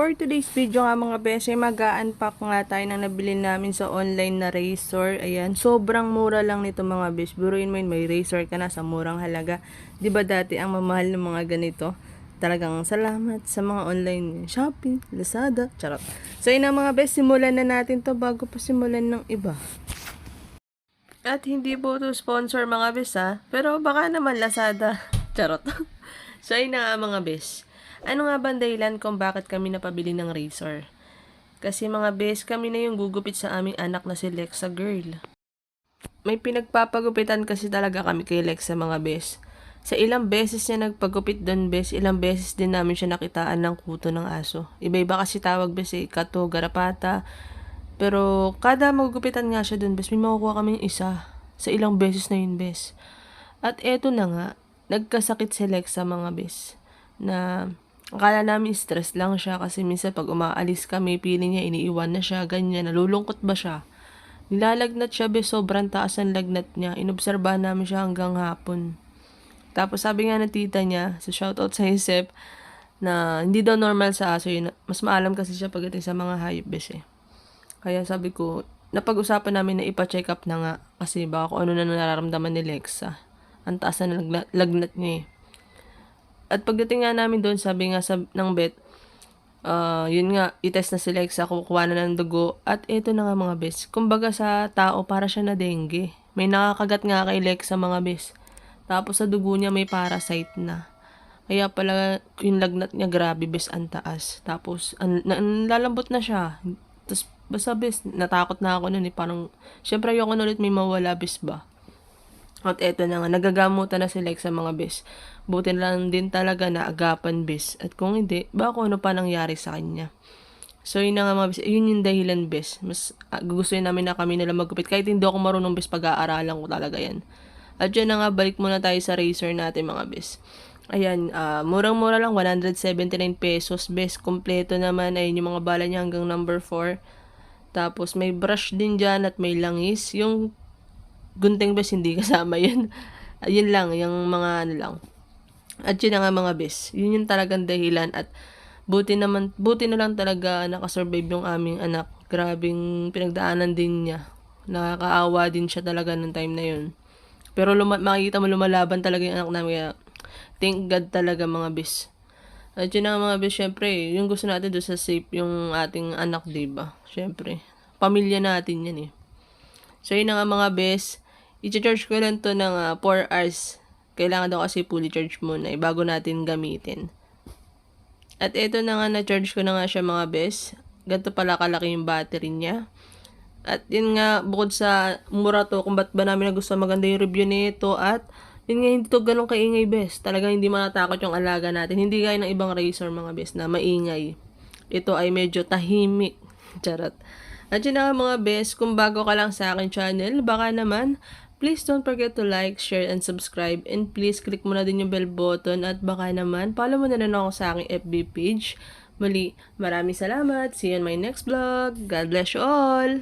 For today's video nga mga bese, mag-unpack nga tayo ng nabili namin sa online na razor. Ayan, sobrang mura lang nito mga bes. Buruin mo yun, may razor ka na sa murang halaga. ba dati ang mamahal ng mga ganito? Talagang salamat sa mga online shopping, Lazada, charot. So yun mga bes, simulan na natin to bago pa simulan ng iba. At hindi po to sponsor mga bes ha, pero baka naman Lazada, charot. so yun nga mga bes. Ano nga ba ang dahilan kung bakit kami napabili ng razor? Kasi mga bes, kami na yung gugupit sa aming anak na si Lexa girl. May pinagpapagupitan kasi talaga kami kay Lexa mga bes. Sa ilang beses niya nagpagupit doon bes, ilang beses din namin siya nakitaan ng kuto ng aso. Iba-iba kasi tawag bes eh, kato, garapata. Pero kada magugupitan nga siya doon bes, may makukuha kami isa. Sa ilang beses na yun bes. At eto na nga, nagkasakit si Lexa mga bes. Na akala namin stress lang siya kasi minsan pag umaalis kami, piling niya iniiwan na siya, ganyan, nalulungkot ba siya? Nilalagnat siya be, sobrang taas ang lagnat niya. Inobserbahan namin siya hanggang hapon. Tapos sabi nga ng tita niya, sa shoutout sa Isep, na hindi daw normal sa aso yun. Mas maalam kasi siya pagdating sa mga hayop bes eh. Kaya sabi ko, napag-usapan namin na ipa-check up na nga kasi baka kung ano na nararamdaman ni Lexa. Ang taas na lagnat, lagnat niya eh. At pagdating nga namin doon, sabi nga sa, ng vet, ah yun nga, itest na si Lexa, kukuha na ng dugo. At ito na nga mga bes. Kumbaga sa tao, para siya na dengue. May nakakagat nga kay Lexa mga bes. Tapos sa dugo niya may parasite na. Kaya pala yung lagnat niya grabe bes ang taas. Tapos an, an- lalambot na siya. Tapos basta bes, natakot na ako nun eh. Parang, syempre ayoko na ulit may mawala bes ba. At eto na nga, nagagamutan na si Lex sa mga bes. Buti na lang din talaga na agapan bes. At kung hindi, baka ano pa nangyari sa kanya. So yun na nga mga bes, yun yung dahilan bes. Mas uh, gugustuhin namin na kami nila magupit. Kahit hindi ako marunong bes, pag-aaralan ko talaga yan. At yun na nga, balik muna tayo sa razor natin mga bes. Ayan, ah, murang-mura lang, 179 pesos bes. Kompleto naman, ayun yung mga bala niya hanggang number 4. Tapos may brush din dyan at may langis. Yung gunting bes hindi kasama yun. Ayun lang, yung mga ano lang. At yun nga mga bes. Yun yung talagang dahilan at buti naman, buti na lang talaga nakasurvive yung aming anak. Grabing pinagdaanan din niya. Nakakaawa din siya talaga nung time na yun. Pero luma- makikita mo lumalaban talaga yung anak namin. Kaya thank God talaga mga bes. At yun na mga bes, syempre, yung gusto natin doon sa safe yung ating anak, diba? Syempre, pamilya natin yan eh. So, yun na nga mga bes. I-charge ko lang to ng ah, 4 hours. Kailangan daw kasi fully charge muna eh, bago natin gamitin. At ito na nga, na-charge ko na nga siya mga bes. Ganito pala kalaki yung battery niya. At yun nga, bukod sa mura to, kung ba't ba namin na gusto maganda yung review nito at yun nga, hindi to ganun kaingay bes. Talagang hindi manatakot yung alaga natin. Hindi gaya ng ibang razor mga bes na maingay. Ito ay medyo tahimik. Charot. At yun na nga mga bes, kung bago ka lang sa akin channel, baka naman, please don't forget to like, share, and subscribe. And please click mo na din yung bell button at baka naman, follow mo na rin ako sa aking FB page. Muli, maraming salamat. See you in my next vlog. God bless you all!